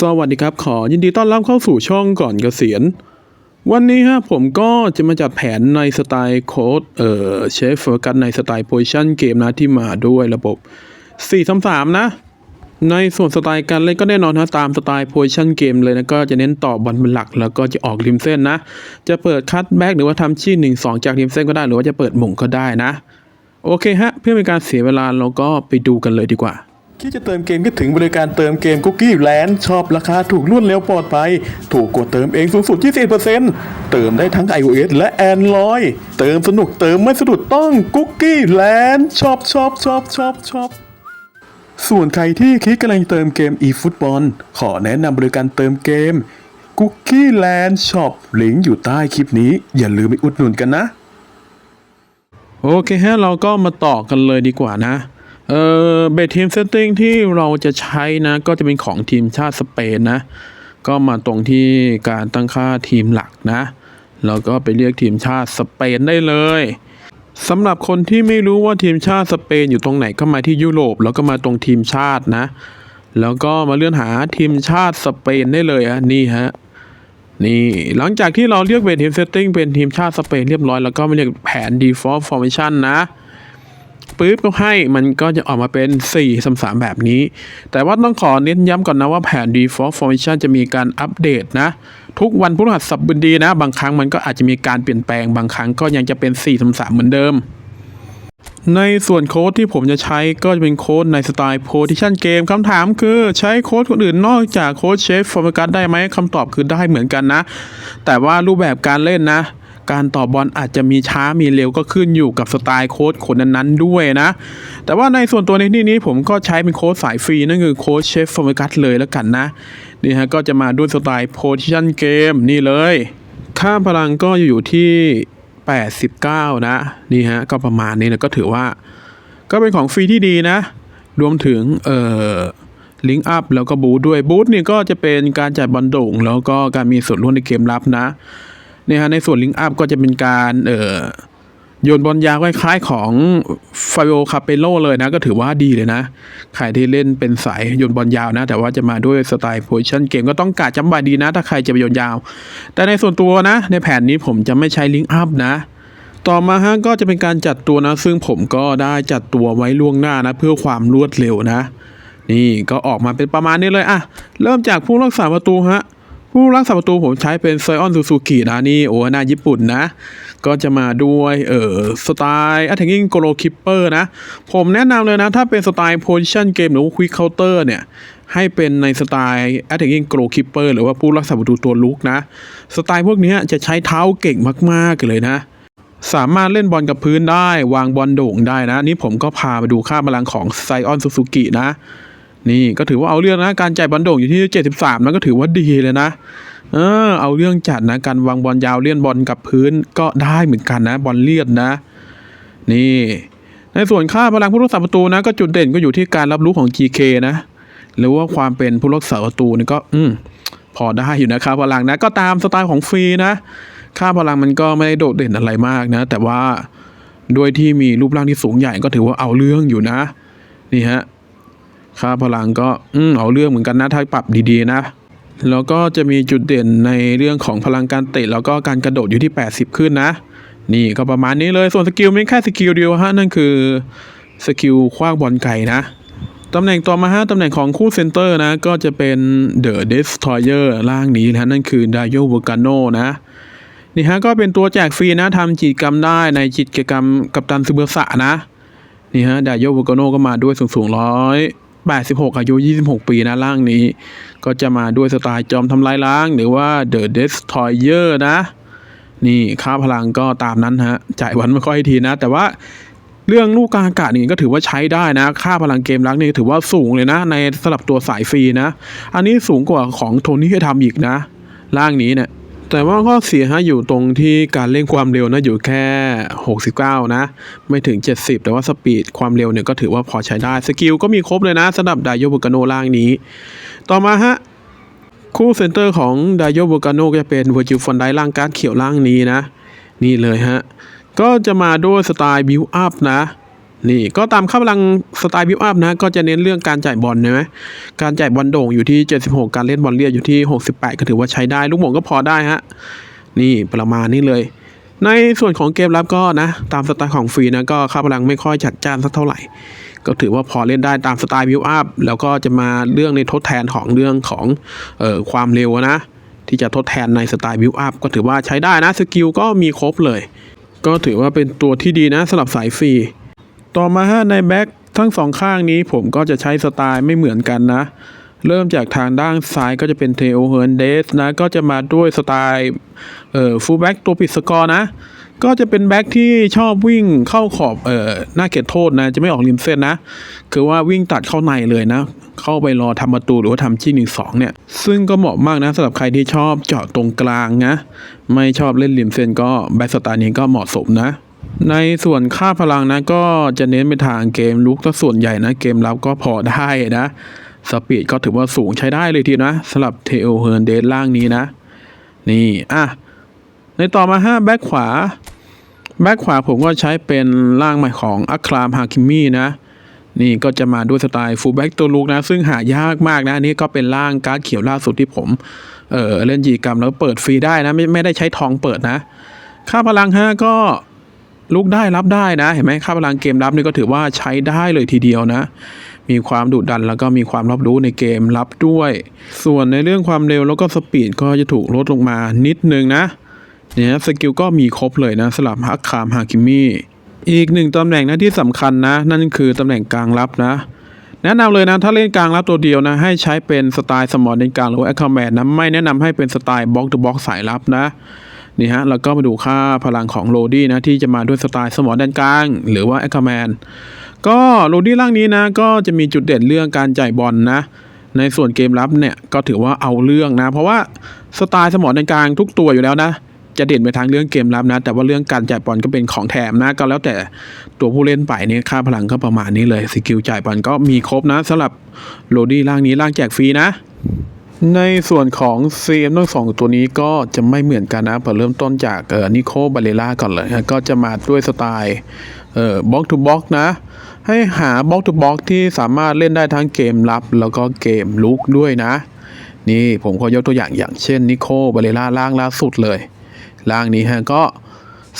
สวัสดีครับ ขอยินดีต้อนรับเข้าสู่ช่องก่อนเกษียณ วันนี้ฮะผมก็จะมาจัดแผนในสไตล์โค้ดเอ่อเชฟเฟอร์กันในสไตล์โพชั่นเกมนะที่มาด้วยระบบ 4-3-3 นะ ในส่วนสไตล์การเล่นก็แน่นอนนะตามสไตล์โพชั่นเกมเลยนะ ก็จะเน้นต่อบอลเป็นหลัก แล้วก็จะออกริมเส้นนะ จะเปิดคัตแบ็กหรือว่าทำชี้หนึ่งสองจากริมเส้นก็ได้หรือว่าจะเปิดหม่งก็ได้นะ โอเคฮะเพื่อเป็นการเสียเวลาเราก็ไปดูกันเลยดีกว่า คิดจะเติมเกมก็ถึงบริการเติมเกมคุกกี้แลนด์ชอบราคาถูกรวดเร็วปลอดภัย ถูกกดเติมเองสูงสุด20%เติมได้ทั้ง iOS และ Android เติมสนุกเติมไม่สะดุดต้องคุกกี้แลนด์ชอบชอบชอบชอบชอบส่วนใครที่คิดกำลังเติมเกม eFootball ขอแนะนำบริการเติมเกม Cookie Land Shop ลิงก์อยู่ใต้คลิปนี้ อย่าลืมไปอุดหนุนกันนะ โอเคฮะเราก็มาต่อกันเลยดีกว่านะ เออเบททีมเซตติ้งที่เราจะใช้นะ ก็จะเป็นของทีมชาติสเปนนะ ก็มาตรงที่การตั้งค่าทีมหลักนะแล้วก็ไปเรียกทีมชาติสเปนได้เลยสำหรับคนที่ไม่รู้ว่าทีมชาติสเปนอยู่ตรงไหนก็มาที่ยุโรป แล้วก็มาตรงทีมชาตินะ แล้วก็มาเลื่อนหาทีมชาติสเปนได้เลยอะนี่ฮะนี่หลังจากที่เราเลือกเป็นทีมเซตติ้งเป็นทีมชาติสเปนเรียบร้อยแล้วก็มาเรียกแผน default formation นะ ปึ๊บก็ให้มันก็จะออกมาเป็น4 3 3แบบนี้ แต่ว่าต้องขอเน้นย้ำก่อนนะว่าแผน default formation จะมีการอัปเดตนะ ทุกวันพฤหัสบดีนะ บางครั้งมันก็อาจจะมีการเปลี่ยนแปลงบางครั้งก็ยังจะเป็น4 3 3เหมือนเดิมในส่วนโค้ดที่ผมจะใช้ก็จะเป็นโค้ดในสไตล์ position game คำถามคือใช้โค้ดคนอื่นนอกจากโค้ดเชฟฟอร์มการได้ไหมคำตอบคือได้เหมือนกันนะ แต่ว่ารูปแบบการเล่นนะ การต่อบอลอาจจะมีช้ามีเร็วก็ขึ้นอยู่กับสไตล์โค้ดคนนั้นๆด้วยนะ แต่ว่าในส่วนตัวในที่นี้ผมก็ใช้เป็นโค้ดสายฟรีนั่นคือโค้ดเชฟฟอร์มการเลยแล้วกันนะนี่ฮะก็จะมาด้วยสไตล์ position game นี่เลย ค่าพลังก็อยู่ที่ 89 นะนี่ฮะก็ประมาณนี้นะก็ถือว่า ก็เป็นของฟรีที่ดีนะ รวมถึงเอ่อลิงก์อัพแล้วก็บูทด้วยบูทนี่ก็จะเป็นการจ่ายบอลโด่ง แล้วก็การมีส่วนร่วมในเกมรับนะ นี่ยฮะในส่วนลิงก์อัพก็จะเป็นการเอ่อโยนบอลยาวคล้ายๆของฟาโอคาเปโลเลยนะ ก็ถือว่าดีเลยนะใครที่เล่นเป็นสายโยนบอลยาวนะ แต่ว่าจะมาด้วยสไตล์โพซิชันเกมก็ต้องกะจำบายดีนะ ถ้าใครจะไปโยนยาว แต่ในส่วนตัวนะ ในแผนนี้ผมจะไม่ใช้ลิงก์อัพนะ ต่อมาฮะก็จะเป็นการจัดตัวนะ ซึ่งผมก็ได้จัดตัวไว้ล่วงหน้านะ เพื่อความรวดเร็วนะ นี่ก็ออกมาเป็นประมาณนี้เลยอะเริ่มจากผู้รักษาประตูฮะ ผู้รักษาประตูผมใช้เป็นไซออนซูซูกินะนี่โอ้หน้าญี่ปุ่นนะ ก็จะมาด้วยเออสไตล์อัต c ง i n g โกลคิปเปอร์นะ ผมแนะนำเลยนะ ถ้าเป็นสไตล์โพซิชันเกมหรือควิกเคาน์เตอร์เนี่ย ให้เป็นในสไตล์อัต c ง i n g โกลคิปเปอร์หรือว่าผู้รักษาประตูตัวลุกนะ สไตล์พวกนี้จะใช้เท้าเก่งมาก ๆ เลยนะสามารถเล่นบอลกับพื้นได้ วางบอลโด่งได้นะ นี่ผมก็พาไปดูค่าพลังของไซออนซูซูกินะ นี่ก็ถือว่าเอาเรื่องนะการจ่ายบอลโด่งอยู่ที่ 73นะก็ถือว่าดีเลยนะ เออเอาเรื่องจัดนะการวางบอลยาวเลี่ยนบอลกับพื้นก็ได้เหมือนกันนะบอลเลียดนะ นี่ ในส่วนค่าพลังผู้รักษาประตูนะ ก็จุดเด่นก็อยู่ที่การรับรู้ของ GK นะหรือว่าความเป็นผู้รักษาประตูนี่ก็ อืมพอได้อยู่นะครับพลังนะก็ตามสไตล์ของฟรีนะ ค่าพลังมันก็ไม่ได้โดดเด่นอะไรมากนะ แต่ว่าด้วยที่มีรูปร่างที่สูงใหญ่ก็ถือว่าเอาเรื่องอยู่นะ นี่ฮะ ค่าพลังก็อืมเอาเรื่องเหมือนกันนะถ้าปรับดีๆนะแล้วก็จะมีจุดเด่นในเรื่องของพลังการเตะแล้วก็การกระโดดอยู่ที่ 80 ขึ้นนะ นี่ก็ประมาณนี้เลยส่วนสกิลไม่แค่สกิลเดียวฮะนั่นคือสกิลคว้างบอลไก่นะตำแหน่งต่อมาฮะตำแหน่งของคู่เซนเตอร์นะ ก็จะเป็น The Destroyer ล่างนี้นะนั่นคือด a โย v ว l กาโนนะนี่ฮะก็เป็นตัวแจกฟรีนะทำกิจกรรมได้ในกิจกรรมกับตันซูเบอร์สะนะ นี่ฮะด a โย v ว l กาโนก็มาด้วยสูงสูงร้อย แปดสิบหกอายุ 26 ปีนะร่างนี้ ก็จะมาด้วยสไตล์จอมทำลายล้าง หรือว่า The Destroyer นะ นี่ค่าพลังก็ตามนั้นฮะ จ่ายวันไม่ค่อยทีนะ แต่ว่าเรื่องลูกกลางอากาศนี่ก็ถือว่าใช้ได้นะ ค่าพลังเกมรักนี่ถือว่าสูงเลยนะ ในสำหรับตัวสายฟรีนะ อันนี้สูงกว่าของโทนี่ให้ทำอีกนะ ร่างนี้เนี่ย แต่ว่าข้อเสียฮะอยู่ตรงที่การเร่งความเร็วนะอยู่แค่ 69 นะ ไม่ถึง 70 แต่ว่าสปีดความเร็วเนี่ยก็ถือว่าพอใช้ได้ สกิลก็มีครบเลยนะสำหรับไดโยบุกาโนล่างนี้ ต่อมาฮะคู่เซนเตอร์ของไดโยบุกาโนก็จะเป็นเวอร์จิลฟอนไดล่างการ์ดเขียวล่างนี้นะ นี่เลยฮะ ก็จะมาด้วยสไตล์บิวอัพนะ นี่ก็ตามค่าพลังสไตล์บิวอัพนะ ก็จะเน้นเรื่องการจ่ายบอลใช่ไหมการจ่ายบอลโด่งอยู่ที่ 76 การเล่นบอลเลียดอยู่ที่ 68 ก็ถือว่าใช้ได้ ลูกหม่งก็พอได้ฮะ นี่ประมาณนี้เลย ในส่วนของเกมรับก็นะ ตามสไตล์ของฟรีนะก็ค่าพลังไม่ค่อยจัดจ้านสักเท่าไหร่ ก็ถือว่าพอเล่นได้ตามสไตล์บิวอัพแล้วก็จะมาเรื่องในทดแทนของเรื่องของเอ่อความเร็วนะ ที่จะทดแทนในสไตล์บิวอัพก็ถือว่าใช้ได้นะสกิลก็มีครบเลย ก็ถือว่าเป็นตัวที่ดีนะสำหรับสายฟรี ต่อมาฮะในแบ็คทั้งสองข้างนี้ผมก็จะใช้สไตล์ไม่เหมือนกันนะ เริ่มจากทางด้านซ้ายก็จะเป็นเทโอเฮิร์นเดสนะ ก็จะมาด้วยสไตล์เอ่อฟูลแบ็กตัวปิดสกอร์นะ ก็จะเป็นแบ็คที่ชอบวิ่งเข้าขอบเอ่อหน้าเขตโทษนะ จะไม่ออกริมเส้นนะ คือว่าวิ่งตัดเข้าในเลยนะ เข้าไปรอทำประตูหรือว่าทำจี้หนึ่งสองเนี่ย ซึ่งก็เหมาะมากนะสำหรับใครที่ชอบเจาะตรงกลางนะ ไม่ชอบเล่นริมเส้นก็แบ็คสไตล์นี้ก็เหมาะสมนะ ในส่วนค่าพลังนะก็จะเน้นไปทางเกมลุกก็ส่วนใหญ่นะเกมรับก็พอได้นะสปีดก็ถือว่าสูงใช้ได้เลยทีนะสำหรับเทโอเฮิร์นเดสล่างนี้นะ นี่อะในต่อมา5แบ็คขวา แบ็คขวาผมก็ใช้เป็นร่างใหม่ของอัครามฮาคิมี่นะ นี่ก็จะมาด้วยสไตล์ฟูลแบ็กตัวลุกนะ ซึ่งหายากมากนะนี่ก็เป็นร่างการ์ดเขียวล่าสุดที่ผมเออเล่นจีกรรมแล้วเปิดฟรีได้นะไม่ไม่ได้ใช้ทองเปิดนะ ค่าพลังฮะก็ ลุกได้รับได้นะ เห็นไหมค่าพลังเกมรับนี่ก็ถือว่าใช้ได้เลยทีเดียวนะ มีความดุดันแล้วก็มีความรอบรู้ในเกมรับด้วย ส่วนในเรื่องความเร็วแล้วก็สปีดก็จะถูกลดลงมานิดนึงนะเนี่ยสกิลก็มีครบเลยนะสลับฮักคามฮาคิมี่อีกหนึ่งตำแหน่งนะที่สำคัญนะ นั่นคือตำแหน่งกลางรับนะแนะนำเลยนะถ้าเล่นกลางรับตัวเดียวนะ ให้ใช้เป็นสไตล์สมอลในกลางหรือแอคคาแมนนะไม่แนะนำให้เป็นสไตล์บล็อกตัวบล็อกสายรับนะ นี่ฮะแล้วก็มาดูค่าพลังของโรดี้นะที่จะมาด้วยสไตล์สมอด้านกลาง หรือว่าแอคคแมนก็โรดี้ร่างนี้นะก็จะมีจุดเด่นเรื่องการจ่ายบอลนะ ในส่วนเกมรับเนี่ยก็ถือว่าเอาเรื่องนะ เพราะว่าสไตล์สมองในกลางทุกตัวอยู่แล้วนะจะเด่นไปทางเรื่องเกมรับนะ แต่ว่าเรื่องการจ่ายบอลก็เป็นของแถมนะ ก็แล้วแต่ตัวผู้เล่นไปเนี่ยค่าพลังก็ประมาณนี้เลยสกิลจ่ายบอลก็มีครบนะสำหรับโรดี้ร่างนี้ร่างแจกฟรีนะ ในส่วนของ CM ทั้งสองตัวนี้ก็จะไม่เหมือนกันนะพอเริ่มต้นจากเอ่อนิโคบาเลล่าก่อนเลยนะก็จะมาด้วยสไตล์เอ่อบล็อกทูบล็อกนะ ให้หาบล็อกทูบล็อกที่สามารถเล่นได้ทั้งเกมรับ แล้วก็เกมลุกด้วยนะ นี่ผมขอยกตัวอย่างอย่างเช่นนิโคบาเลล่าล่างล่าสุดเลยล่างนี้ฮะก็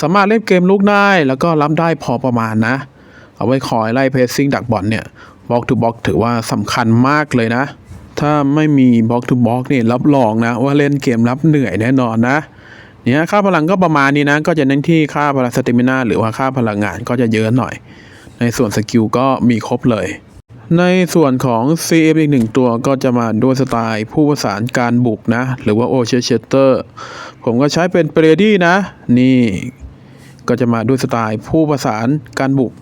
สามารถเล่นเกมลุกได้ แล้วก็รับได้พอประมาณนะ เอาไว้คอยไล่เพสซิ่งดักบอลเนี่ยบล็อกทูบล็อกถือว่าสำคัญมากเลยนะ ถ้าไม่มีบล็อกทูบล็อกเนี่ยรับรองนะว่าเล่นเกมรับเหนื่อยแน่นอนนะเนี่ยค่าพลังก็ประมาณนี้นะ ก็จะเน้นที่ค่าพลังสเตมินาหรือว่าค่าพลังงานก็จะเยอะหน่อย ในส่วนสกิลก็มีครบเลย ในส่วนของ CF อีกหนึ่งตัวก็จะมาด้วยสไตล์ผู้ประสานการบุกนะ หรือว่าโอเชเชเตอร์ผมก็ใช้เป็นเปรดี้นะ นี่ก็จะมาด้วยสไตล์ผู้ประสานการบุก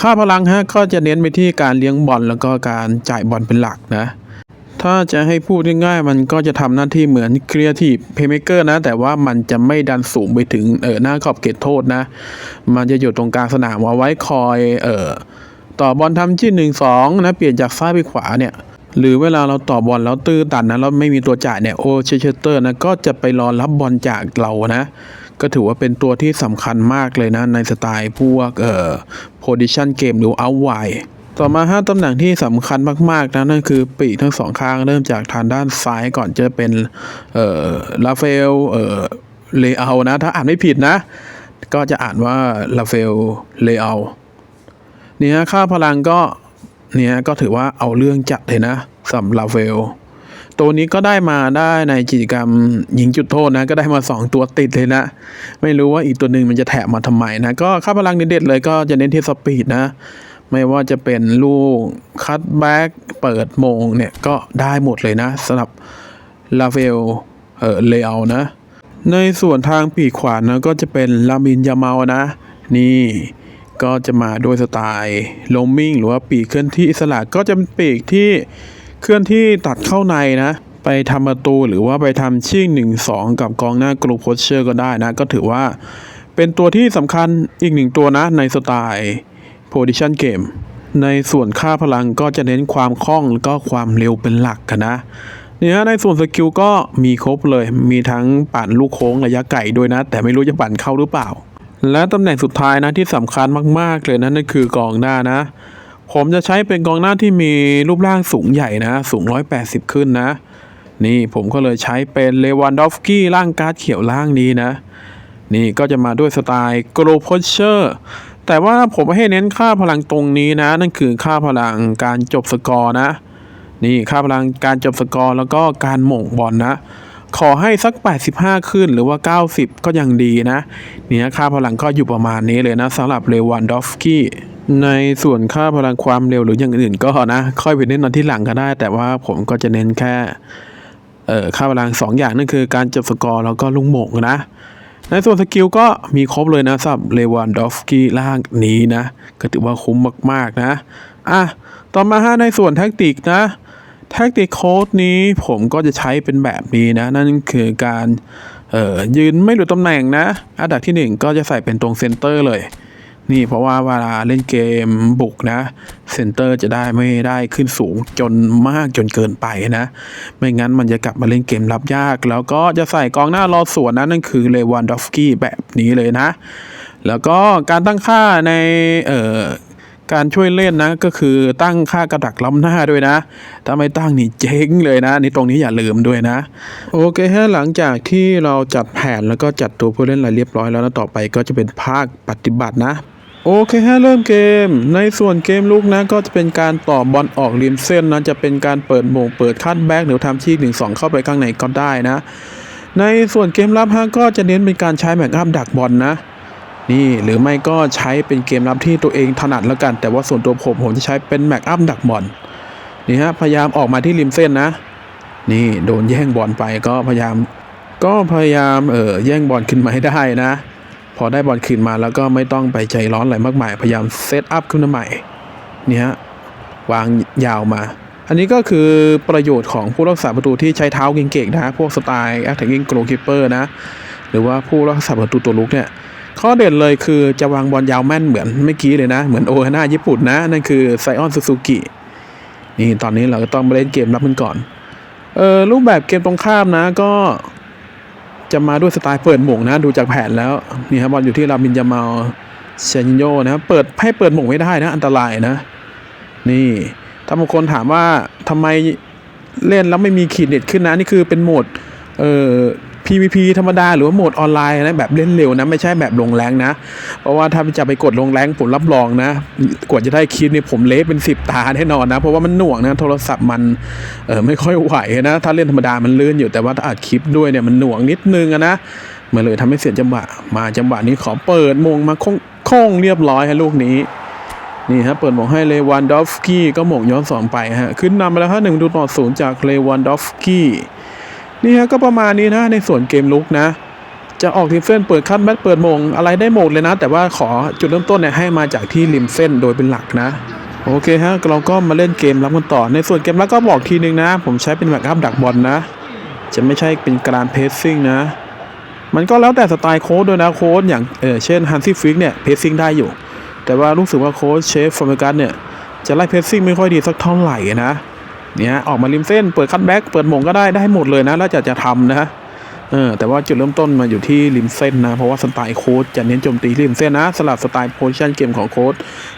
ค่าพลังฮะก็จะเน้นไปที่การเลี้ยงบอลแล้วก็การจ่ายบอลเป็นหลักนะ ถ้าจะให้พูดง่ายๆ มันก็จะทำหน้าที่เหมือนครีเอทีฟเพย์เมเกอร์นะ แต่ว่ามันจะไม่ดันสูงไปถึงเออหน้าขอบเขตโทษนะ มันจะอยู่ตรงกลางสนามเอาไว้คอยเออต่อบอลทำที่หนึ่งสองนะเปลี่ยนจากซ้ายไปขวาเนี่ยหรือเวลาเราต่อบอลแล้วตื้อตันนะแล้วไม่มีตัวจ่ายเนี่ยโอเชเชเตอร์นะก็จะไปรอรับบอลจากเรานะ ก็ถือว่าเป็นตัวที่สำคัญมากเลยนะ ในสไตล์พวกเอ่อโพซิชันเกมหรือเอาไว ต่อมาห้าตำแหน่งที่สำคัญมากๆนะนั่นคือปีกทั้งสองข้างเริ่มจากทางด้านซ้ายก่อนจะเป็นเอ่อลาเฟลเอ่อเลอานะ ถ้าอ่านไม่ผิดนะ ก็จะอ่านว่าลาเฟลเลอาเนี่ยค่าพลังก็เนี่ยก็ถือว่าเอาเรื่องจัดเลยนะสำหรับลาเฟลตัวนี้ก็ได้มาได้ในกิจกรรมยิงจุดโทษนะ ก็ได้มา 2 ตัวติดเลยนะ ไม่รู้ว่าอีกตัวหนึ่งมันจะแถมมาทำไมนะ ก็ค่าพลังเด็ดๆเลยก็จะเน้นที่สปีดนะ ไม่ว่าจะเป็นลูกคัตแบ็กเปิดโมงเนี่ยก็ได้หมดเลยนะสำหรับลาเฟลเออเลอนะ ในส่วนทางปีกขวานะก็จะเป็นลามินยาเมานะ นี่ก็จะมาด้วยสไตล์โลมมิ่งหรือว่าปีกเคลื่อนที่อิสระก็จะเป็นปีกที่เคลื่อนที่ตัดเข้าในนะ ไปทำประตูหรือว่าไปทำชิ่งหนึ่งสองกับกองหน้ากรูโพสเชอร์ก็ได้นะ ก็ถือว่าเป็นตัวที่สำคัญอีกหนึ่งตัวนะในสไตล์ โพซิชันเกมในส่วนค่าพลังก็จะเน้นความคล่องแล้วก็ความเร็วเป็นหลักกันนะเนี่ยฮะในส่วนสกิลก็มีครบเลย มีทั้งปั่นลูกโค้งระยะไกลด้วยนะ แต่ไม่รู้จะปั่นเข้าหรือเปล่า และตำแหน่งสุดท้ายนะที่สำคัญมากๆเลยนะนั่นคือกองหน้านะ ผมจะใช้เป็นกองหน้าที่มีรูปร่างสูงใหญ่นะ สูง 180 ขึ้นนะ นี่ผมก็เลยใช้เป็นเลวันดอฟสกี้ร่างการ์ดเขียวล่างนี้นะ นี่ก็จะมาด้วยสไตล์โกลโพเชอร์ แต่ว่าผมให้เน้นค่าพลังตรงนี้นะ นั่นคือค่าพลังการจบสกอร์นะ นี่ค่าพลังการจบสกอร์แล้วก็การหม่งบอลนะ ขอให้สัก 85 ขึ้นหรือว่า 90 ก็ยังดีนะ เนี่ยค่าพลังก็อยู่ประมาณนี้เลยนะสำหรับเลวันดอฟสกี้ในส่วนค่าพลังความเร็วหรืออย่างอื่นก็นะ ค่อยไปเน้นตอนที่หลังก็ได้ แต่ว่าผมก็จะเน้นแค่ เอ่อค่าพลังสองอย่างนั่นคือการจบสกอร์แล้วก็ลุงหมงนะ ในส่วนสกิลก็มีครบเลยนะสำหรับเลวันดอฟสกี้ล่างนี้นะ ก็ถือว่าคุ้มมากๆนะ อะ ต่อมาฮะในส่วนแท็กติกนะแท็กติกโค้ดนี้ผมก็จะใช้เป็นแบบนี้นะ นั่นคือการเอ่อยืนไม่หลุดตำแหน่งนะ อันดับที่หนึ่งก็จะใส่เป็นตรงเซนเตอร์เลย นี่เพราะว่าเวลาเล่นเกมบุกนะ เซนเตอร์จะได้ไม่ได้ขึ้นสูงจนมากจนเกินไปนะ ไม่งั้นมันจะกลับมาเล่นเกมรับยาก แล้วก็จะใส่กองหน้ารอสวนนะนั่นคือเลวันดอฟสกี้แบบนี้เลยนะ แล้วก็การตั้งค่าในเอ่อการช่วยเล่นนะก็คือตั้งค่ากระดักล้ำหน้าด้วยนะ ถ้าไม่ตั้งนี่เจ๊งเลยนะนี่ตรงนี้อย่าลืมด้วยนะ โอเคฮะหลังจากที่เราจัดแผนแล้วก็จัดตัวผู้เล่นอะไรเรียบร้อยแล้วนะต่อไปก็จะเป็นภาคปฏิบัตินะ โอเคฮะเริ่มเกม ในส่วนเกมลุกนะก็จะเป็นการต่อบอลออกริมเส้นนะจะเป็นการเปิดโมงเปิดคัดแบ็กหรือทำชีกหนึ่งสองเข้าไปข้างในก็ได้นะ ในส่วนเกมรับฮะก็จะเน้นเป็นการใช้แม็กอัพดักบอลนะนี่หรือไม่ก็ใช้เป็นเกมรับที่ตัวเองถนัดแล้วกัน แต่ว่าส่วนตัวผมผมจะใช้เป็นแม็กอัพดักบอลนี่ฮะพยายามออกมาที่ริมเส้นนะ นี่โดนแย่งบอลไปก็พยายาม ก็พยายามเออแย่งบอลขึ้นมาให้ได้นะ อได้บอลคืนมาแล้วก็ไม่ต้องไปใจร้อนอะไรมากมาย พยายามเซตอัพขึ้นมาใหม่นี่ฮะวางยาวมา อันนี้ก็คือประโยชน์ของผู้รักษาประตูที่ใช้เท้าเก่งๆนะพวกสไตล์ attacking goalkeeper นะ หรือว่าผู้รักษาประตูตัวลุกเนี่ยข้อเด่นเลยคือจะวางบอลยาวแม่นเหมือนเมื่อกี้เลยนะ เหมือนโอฮาน่าญี่ปุ่นนะ นั่นคือไซออนซูซูกินี่ตอนนี้เราก็ต้องมาเล่นเกมรับมันก่อนเออรูปแบบเกมตรงข้ามนะก็ จะมาด้วยสไตล์เปิดหม่งนะดูจากแผนแล้วนี่ครับบอลอยู่ที่รามินยามาลเชนิโยนะครับเปิดให้เปิดหม่งไม่ได้นะ อันตรายนะ นี่ถ้าบางคนถามว่าทำไมเล่นแล้วไม่มีขีดเด็ดขึ้นนะ นี่คือเป็นโหมดเอ่อ PVP ธรรมดาหรือว่าโหมดออนไลน์นะแบบเล่นเร็วนะไม่ใช่แบบลงแรงนะ เพราะว่าถ้าจะไปกดลงแรงผมรับรองนะกว่าจะได้คลิปนี่ผมเละเป็นสิบตาแน่นอนนะ เพราะว่ามันหน่วงนะโทรศัพท์มันเออไม่ค่อยไหวนะ ถ้าเล่นธรรมดามันลื่นอยู่แต่ว่าถ้าอัดคลิปด้วยเนี่ยมันหน่วงนิดนึงนะมันเลยทำให้เสียจังหวะมาจังหวะนี้ขอเปิดมงมาโค้งเรียบร้อยฮะลูกนี้นี่ฮะเปิดหมงให้เลวันดอฟสกี้ก็หมงย้อนสองไปฮะขึ้นนำไปแล้วฮะหนึ่งดูต่อศูนย์จากเลวันดอฟสกี้ นี่ฮะก็ประมาณนี้นะในส่วนเกมลุกนะ จะออกทีมเส้นเปิดคัดแมตเปิดมงอะไรได้หมดเลยนะ แต่ว่าขอจุดเริ่มต้นเนี่ยให้มาจากที่ริมเส้นโดยเป็นหลักนะโอเคฮะเราก็มาเล่นเกมรับกันต่อ ในส่วนเกมรับก็บอกทีนึงนะ ผมใช้เป็นแบ็กอัพดักบอลนะ จะไม่ใช่เป็นการเพสซิ่งนะ มันก็แล้วแต่สไตล์โค้ดด้วยนะโค้ดอย่างเออเช่นฮันซี่ฟิกเนี่ยเพสซิ่งได้อยู่ แต่ว่ารู้สึกว่าโค้ชเชฟฟอร์เมกัสเนี่ยจะไล่เพสซิ่งไม่ค่อยดีสักเท่าไหร่นะ เนี่ยออกมาริมเส้นเปิดคัตแบ็กเปิดหมงก็ได้ได้หมดเลยนะ แล้วจะจะทำนะเออแต่ว่าจุดเริ่มต้นมาอยู่ที่ริมเส้นนะ เพราะว่าสไตล์โค้ชจะเน้นโจมตีริมเส้นนะ สลับสไตล์โพซิชันเกมของโค้ช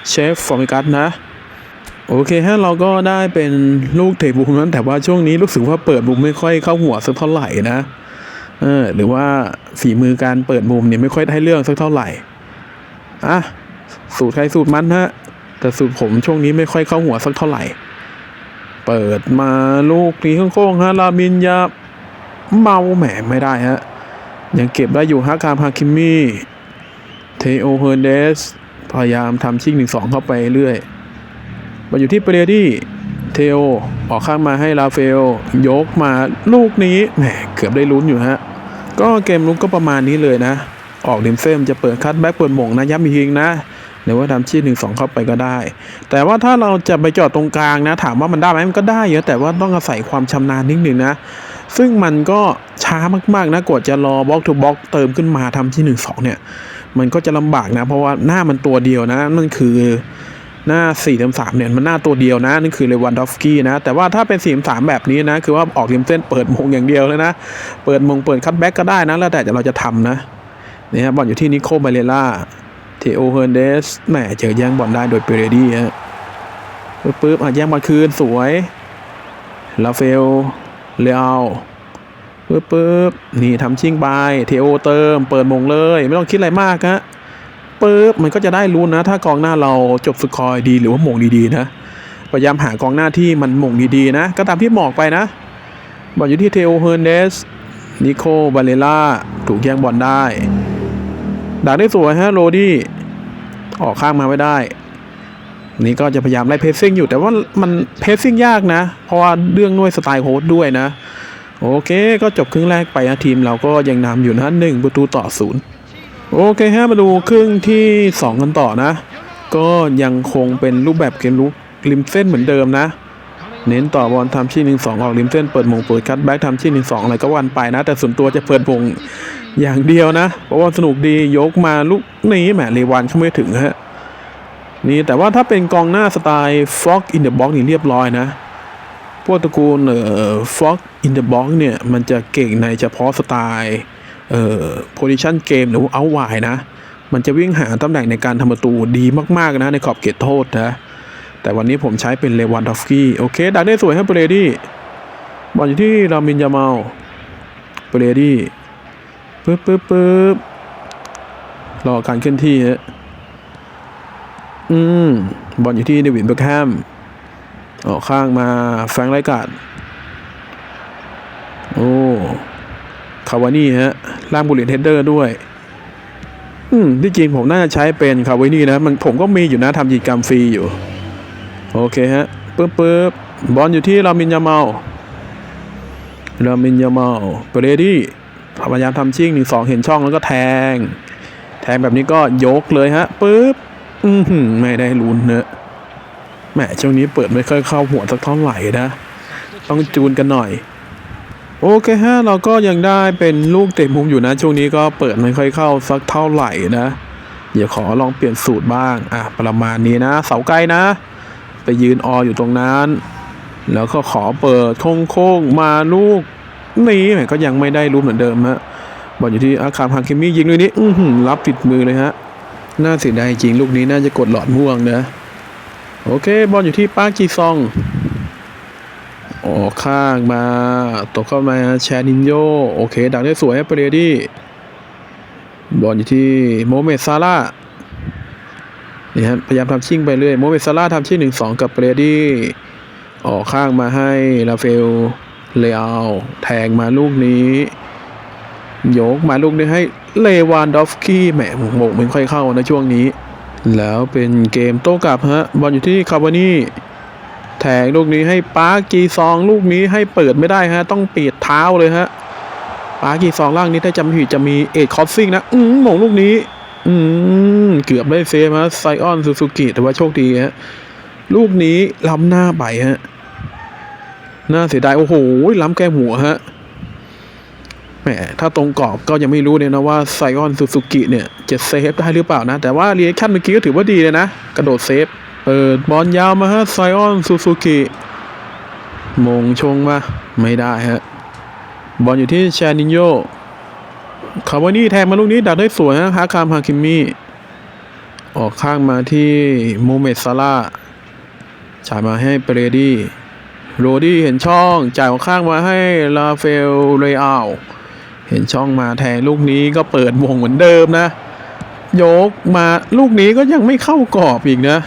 เชฟฟอร์เมกัสนะโอเคฮะเราก็ได้เป็นลูกเตะบุมนั้นแต่ว่าช่วงนี้รู้สึกว่าเปิดบุมไม่ค่อยเข้าหัวสักเท่าไหร่นะเออหรือว่าฝีมือการเปิดมุมเนี่ยไม่ค่อยได้เรื่องสักเท่าไหร่อะสูตรใครสูตรมันฮะแต่สูตรผมช่วงนี้ไม่ค่อยเข้าหัวสักเท่าไหร่ เปิดมาลูกนี้โค้งฮะลามินยาเมาแหมไม่ได้ฮะ ยังเก็บได้อยู่ฮะคามฮาคิมี่ เทโอเฮอร์เดส พยายามทำชิงหนึ่งสองเข้าไปเรื่อย มาอยู่ที่เปเรดี้ เทโอ ออกข้างมาให้ลาเฟล ยกมาลูกนี้แหมเกือบได้ลุ้นอยู่ฮะ ก็เกมลุกก็ประมาณนี้เลยนะ ออกริมเส้นจะเปิดคัดแบ็กเปิดหม่งนะย้ำอีกทีนะ หรือว่าทำชี้หนึ่งสองเข้าไปก็ได้ แต่ว่าถ้าเราจะไปจอดตรงกลางนะ ถามว่ามันได้ไหมมันก็ได้เยอะแต่ว่าต้องอาศัยความชำนาญนิดหนึ่งนะ ซึ่งมันก็ช้ามากๆนะกว่าจะรอบล็อกทูบล็อกเติมขึ้นมาทำที่หนึ่งสองเนี่ย มันก็จะลำบากนะ เพราะว่าหน้ามันตัวเดียวนะนั่นคือหน้า4ี่เต็มสามเนี่ยมันหน้าตัวเดียวนะนั่นคือเลวันดอฟสกี้นะ แต่ว่าถ้าเป็น4ี่สามแบบนี้นะ คือว่าออกริมเส้นเปิดมงอย่างเดียวเลยนะ เปิดมงเปิดคัตแบ็กก็ได้นะ แล้วแต่เราจะทำนะเนี่ยบอลอยู่ที่นิโคบาเลล่า เทโอเฮอร์เดสแหมเจอแย่งบอลได้โดยเปเรดี้ฮะปึ๊บปึ๊บอะแย่งบอลคืนสวยลาเฟลเลอาปึ๊บปึ๊บนี่ทำชิงไปเทโอเติม เปิดมงเลย ไม่ต้องคิดอะไรมากฮะปึ๊บมันก็จะได้รู้นะ ถ้ากองหน้าเราจบสกอร์ดีหรือว่ามงดีๆนะพยายามหากองหน้าที่มันมงดีๆนะ ก็ตามที่หมอกไปนะบอลอยู่ที่เทโอเฮอร์เนสนิโคบาเลล่าถูกแย่งบอลได้ ดักได้สวยฮะโรดี้ออกข้างมาไม่ได้ นี่ก็จะพยายามไล่เพสซิ่งอยู่แต่ว่ามันเพสซิ่งยากนะ เพราะว่าเรื่องด้วยสไตล์โค้ดด้วยนะ โอเค ก็จบครึ่งแรกไปนะทีมเราก็ยังนำอยู่นะหนึ่งประตูต่อศูนย์โอเคฮะมาดูครึ่งที่ 2 กันต่อนะ ก็ยังคงเป็นรูปแบบเกมลุกริมเส้นเหมือนเดิมนะ เน้นต่อบอลทำชี้หนึ่งสองออกริมเส้นเปิดมงเปิดคัดแบ็กทำชี้หนึ่งสองอะไรก็วันไปนะ แต่ส่วนตัวจะเปิดมงอย่างเดียวนะ เพราะว่าสนุกดียกมาลูกนี้แหมเลวันเข้าไม่ถึงฮะนี่แต่ว่าถ้าเป็นกองหน้าสไตล์ฟ็อกอินเดอะบ็อกนี่เรียบร้อยนะพวกตระกูลเอ่อฟ็อกอินเดอะบ็อกเนี่ยมันจะเก่งในเฉพาะสไตล์เอ่อโพซิชันเกมหรือว่าเอาไวนะ มันจะวิ่งหาตำแหน่งในการทำประตูดีมากๆนะในขอบเขตโทษนะ แต่วันนี้ผมใช้เป็นเลวันดอฟกี้โอเคดักได้สวยให้เบรดี้บอลอยู่ที่รามินยามาลเบรดี้ปึ๊บปึ๊บปึ๊บรอการเคลื่อนที่ฮะอืมบอลอยู่ที่เดวิดเบคแฮมออกข้างมาแฟงไรกาดโอ้คาวานี่ฮะล่างบุลเลตเฮดเดอร์ด้วย อืมที่จริงผมน่าจะใช้เป็นคาวานี่นะ มันผมก็มีอยู่นะทำกิจกรรมฟรีอยู่ โอเคฮะปึ๊บปึ๊บบอลอยู่ที่รามินยาเมารามินยาเมาเบรดี้พยายามทำชิ่งหนึ่งสองเห็นช่องแล้วก็แทง แทงแบบนี้ก็ยกเลยฮะปึ๊บอือหือไม่ได้ลุ้นเนอะแหมช่วงนี้เปิดไม่ค่อยเข้าหัวสักเท่าไหร่นะ ต้องจูนกันหน่อย โอเคฮะ เราก็ยังได้เป็นลูกเตะมุมอยู่นะ ช่วงนี้ก็เปิดไม่ค่อยเข้าสักเท่าไหร่นะ เดี๋ยวขอลองเปลี่ยนสูตรบ้าง อะ ประมาณนี้นะ เสาไกลนะ ไปยืนอออยู่ตรงนั้น แล้วก็ขอเปิดโค้งๆมาลูกนี้ก็ยังไม่ได้รู้เหมือนเดิมฮะบอลอยู่ที่อาคามฮาคิมิยิงลูกนี้อื้อรับผิดมือเลยฮะน่าเสียดายจริงลูกนี้น่าจะกดหลอดม่วงนะ โอเค บอลอยู่ที่ปาร์คจีซองออกข้างมา ตกเข้ามาแชนินโย โอเค ดักได้สวยให้เปเรดี้บอลอยู่ที่โมเมดซาร่า นี่ฮะพยายามทำชิ่งไปเรื่อยโมเมซาร่าทำชิ่งหนึ่งสองกับเปรดี้ออกข้างมาให้ลาเฟลเลอาแทงมาลูกนี้ โยกมาลูกนี้ให้เลวานดอฟสกี้แหมหมกไม่ค่อยเข้านะช่วงนี้ แล้วเป็นเกมโต้กลับฮะบอลอยู่ที่คาร์บานี่แทงลูกนี้ให้ปาร์กีซองลูกนี้ให้เปิดไม่ได้ฮะ ต้องปีดเท้าเลยฮะปาร์กีซองล่างนี้ถ้าจำผิดจะมีเอ็ดคอสซิ่งนะอืมหมงลูกนี้ อืม เกือบได้เซฟฮะไซออนซูซูกิแต่ว่าโชคดีฮะ ลูกนี้ล้ำหน้าไปฮะ น่าเสียดาย โอ้โห ล้ำแก้หัวฮะ แหม ถ้าตรงกรอบก็ยังไม่รู้เนี่ยนะว่าไซออนซูซูกิเนี่ย จะเซฟได้หรือเปล่านะ แต่ว่าเรียกขั้นเมื่อกี้ก็ถือว่าดีเลยนะ กระโดดเซฟ เปิดบอลยาวมาฮะไซออนซูซูกิมงชงมา ไม่ได้ฮะ บอลอยู่ที่แชนินโย คาร์วานี่แทงมาลูกนี้ดักได้สวยฮะฮาคามฮาคิมิออกข้างมาที่โมเมดซาร่าจ่ายมาให้เปเรดี้โรดี้เห็นช่อง จ่ายออกข้างมาให้ลาเฟลเรอัลเห็นช่องมาแทงลูกนี้ก็เปิดวงเหมือนเดิมนะ ยกมาลูกนี้ก็ยังไม่เข้ากรอบอีกนะ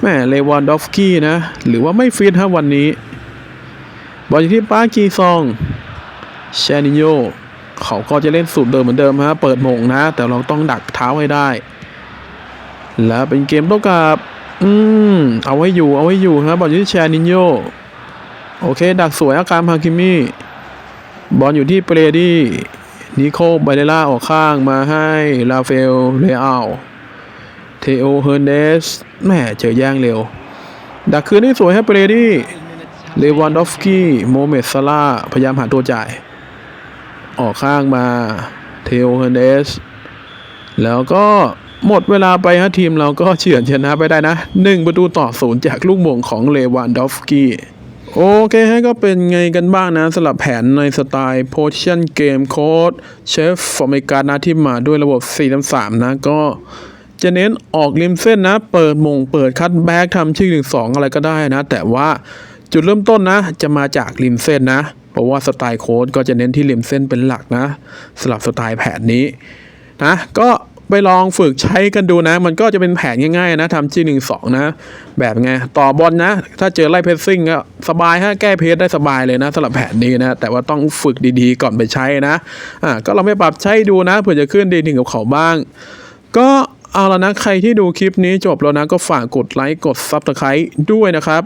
แม่เลวานดอฟกี้นะ หรือว่าไม่ฟิตฮะวันนี้ บอลอยู่ที่ปากีซองแชนิโย เขาก็จะเล่นสูตรเดิมเหมือนเดิมฮะเปิดมงนะ แต่เราต้องดักเท้าให้ได้ แล้วเป็นเกมโต้กลับ อืมเอาไว้อยู่เอาไว้อยู่ครับบอลอยู่ที่แชนินโยโอเค ดักสวยอาการฮาคิมิบอลอยู่ที่เปรดี้นิโคไบเลล่าออกข้างมาให้ลาเฟลเรอัลเทโอเฮอร์เนสแม่เจอแย่งเร็ว ดักคืนได้สวยให้เปรดี้เลวันดอฟสกี้โมเมดซาร่าพยายามหาตัวจ่าย ออกข้างมาเทโอเฮเนสแล้วก็หมดเวลาไปฮะทีมเราก็เฉือนชนะไปได้นะหนึ่งประตูต่อศูนย์จากลูกมงของเลวันดอฟสกี้โอเคฮะก็เป็นไงกันบ้างนะสำหรับแผนในสไตล์ Position Game Code เชฟฟอร์มิการนะที่มาด้วยระบบ4 3 นะ ก็จะเน้นออกริมเส้นนะ เปิดมงเปิดคัดแบ็กทำชิงหนึ่งสองอะไรก็ได้นะ แต่ว่า จุดเริ่มต้นนะ จะมาจากริมเส้นนะ เพราะว่าสไตล์โค้ดก็จะเน้นที่ริมเส้นเป็นหลักนะสำหรับสไตล์แผนนี้นะก็ไปลองฝึกใช้กันดูนะ มันก็จะเป็นแผนง่ายๆนะทำจีหนึ่งสองนะ แบบไง ต่อบอลนะ ถ้าเจอไล่เพสซิ่งก็สบายฮะแก้เพสได้สบายเลยนะสำหรับแผนนี้นะ แต่ว่าต้องฝึกดีๆก่อนไปใช้นะอ่าก็เราไม่ปรับใช้ดูนะเผื่อจะขึ้นดีถึงกับเขาบ้าง ก็เอาละนะใครที่ดูคลิปนี้จบแล้วนะ ก็ฝากกดไลค์กดซับสไครต์ด้วยนะครับ